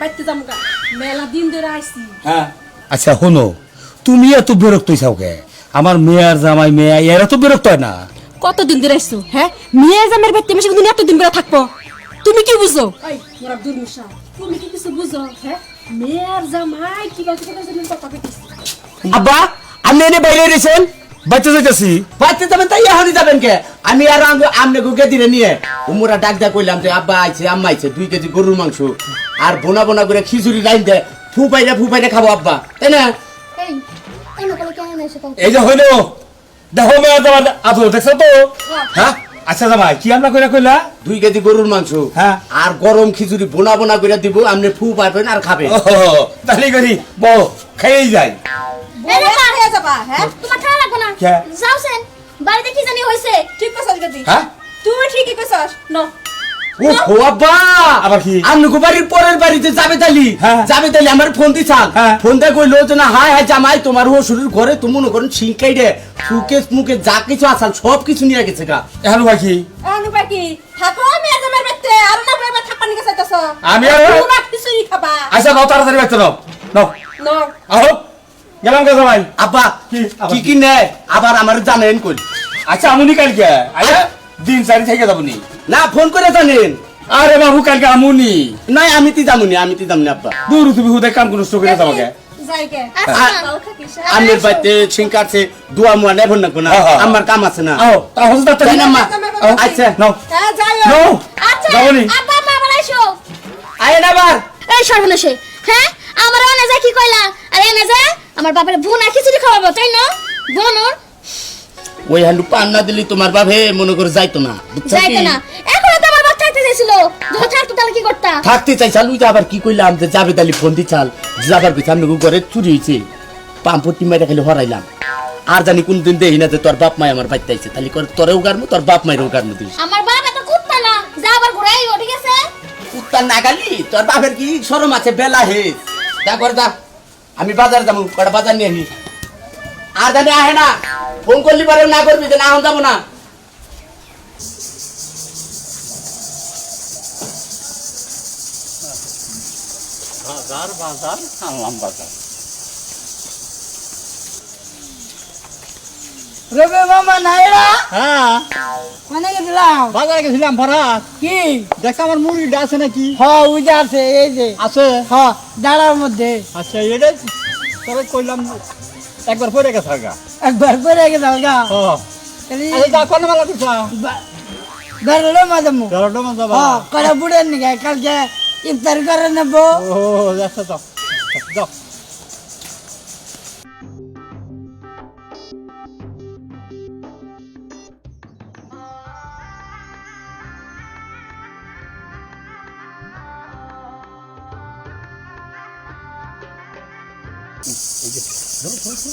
বাইতে যামগা দিন ধরে আইছি। হ্যাঁ। আচ্ছা শোনো তুমি এত বিরক্ত হইছাও কে? আমার মেয়ার জামাই মেয়া এরা তো বিরক্ত হয় না। কতদিন ধরে আইছো হ্যাঁ? মেয়ে জামের বাইতে মাসে কিন্তু এতদিন ধরে থাকব। তুমি কি বুঝো? এই মোরা দুর্মিশা তুমি কি কিছু বুঝো হ্যাঁ? মেয়ের জামাই কি বাকি কথা আব্বা আপনি এনে বাইরে রয়েছেন? বাচ্চা যাইতেছি? বাচ্চা যাবেন তাই এখনই যাবেন কে? আমি আর আমনে গুকে দিলে নিয়ে উমরা ডাক দা কইলাম যে আব্বা আইছে আম্মা আইছে দুই কেজি গরুর মাংস আর বোনা বোনা করে খিচুড়ি লাইন দে ফু পাইরা ফু পাইরা খাব আব্বা। তাই না? এই যে হইল। দেখো মেয়ার জামাই আদো দেখছ তো? হ্যাঁ। আচ্ছা জামাই কি আমরা কইরা কইলা? দুই কেজি গরুর মাংস হ্যাঁ। আর গরম খিচুড়ি বোনা বোনা করে দিব আপনি ফু পাইবেন আর খাবেন। ও তাহলে করি বউ খাইয়েই যাই। হয়ে যাবা হ্যাঁ? তোমার কে? যাও সেন বাড়িতে কি জানি হইছে ঠিক কইছস গদি? হ্যাঁ? তুই ঠিকই কইছস। ন। ও হো আব্বা! আবার কি? আমনুকু বাড়ির পরের বাড়িতে যাবে তালি। হ্যাঁ। যাবে তালি আমার ফোন দিছাল হ্যাঁ। ফোন দিয়ে কইলো যে না হাই হাই জামাই তোমার ও শুরুর ঘরে তুমি মনে করুন ছিনকাই রে। সুকে মুখে যা কিছু আসাল সব কিছু নিয়ে গেছে গা। এখন বাকি আনু বাকি থাকো মেয়ে জামের বাইতে আর না কইবা থাকবা নিকে চাইতাছ আমি আর- খিচুড়ি খাবা। আচ্ছা নাও তাড়াতাড়ি বাচ্চা নাও। নাও। ন আহো। গেলাম কে জামাই। আব্বা কি? কি নেয় আবার আমার জানেন কই? আচ্ছা আমুনি কালকে? আয়া দিন চারি থেকে যাবনি? না ফোন করে জানেন। আরে বাবু কালকে আমুনি। নাই আমি তি যামুনি আমি তি যামনি আব্বা। দূর তুমি হুদে কাম কোনো করে যাবাকে যাইকে আচ্ছা আমের বাড়িতে ছিনকাছে দোয়া মুয়া নেবেন না। কোনা। আমার কাম আছে না। আও তাহলে তাড়াতাড়ি তাই না মা। আচ্ছা নাও। হ্যাঁ যাই নাও। আচ্ছা যাবনি। আব্বা আম্মা আবার আইসো। আয়েন আবার। এই সর্বনাশে। হ্যাঁ? আমার এনে যায় কি কইলা? আর এনে যায়। আমার বাবার ভুনা খিচুড়ি খাওয়াবো তাই না? বোনর ওই হান্ডু পান না দিলি তোমার বাপে মনে করে যাইতো না যাইতো? না। এখন তো আমার বাচ্চা থাকতে চাইছিল। যদি থাকতো তাহলে কি করতা? থাকতে চাইছাল যে আবার কি কইলাম যে যাবে তালি ফোন দিছাল যাবার পিছনে আমি করে চুরি হয়েছে পাম্পটি মাইরা খালি হরাইলাম। আর জানি কোন দিন দেই না যে তোর বাপ মাই আমার বাড়িতে আইছে। তাহলে করে তোরেও গারমু তোর বাপ মাইরেও গারমু দিস। আমার বাপ এত কুত্তা না যা আবার ঠিক আছে? উত্তর না গালি তোর বাপের কি শরম আছে বেলা হে তা করে দা আমি বাজার যাব কটা বাজার নিয়ে আনি আর জানি আহে না ফোন করলি পারে না করবি যে না এখন যাব না। বাজার বাজার আনলাম বাজার। রবি মামা নাইরা হ্যাঁ। বাজারে গেছিলাম ভরাত কি? দেখ আমার মুরগিটা আছে নাকি? হ ওই যে আছে এই যে। আছে? হ দাঁড়ার মধ্যে। আচ্ছা এটা তবে কইলাম একবার পরে গেছে গা একবার করে গেলাম গা ও তাহলে আচ্ছা যা কোন মেলা দিছা? ধরলো মাদামু হ কড়া নিগে কালকে ইফতার করে নেব। ও যাও। যাও। 이게 너무 좋지?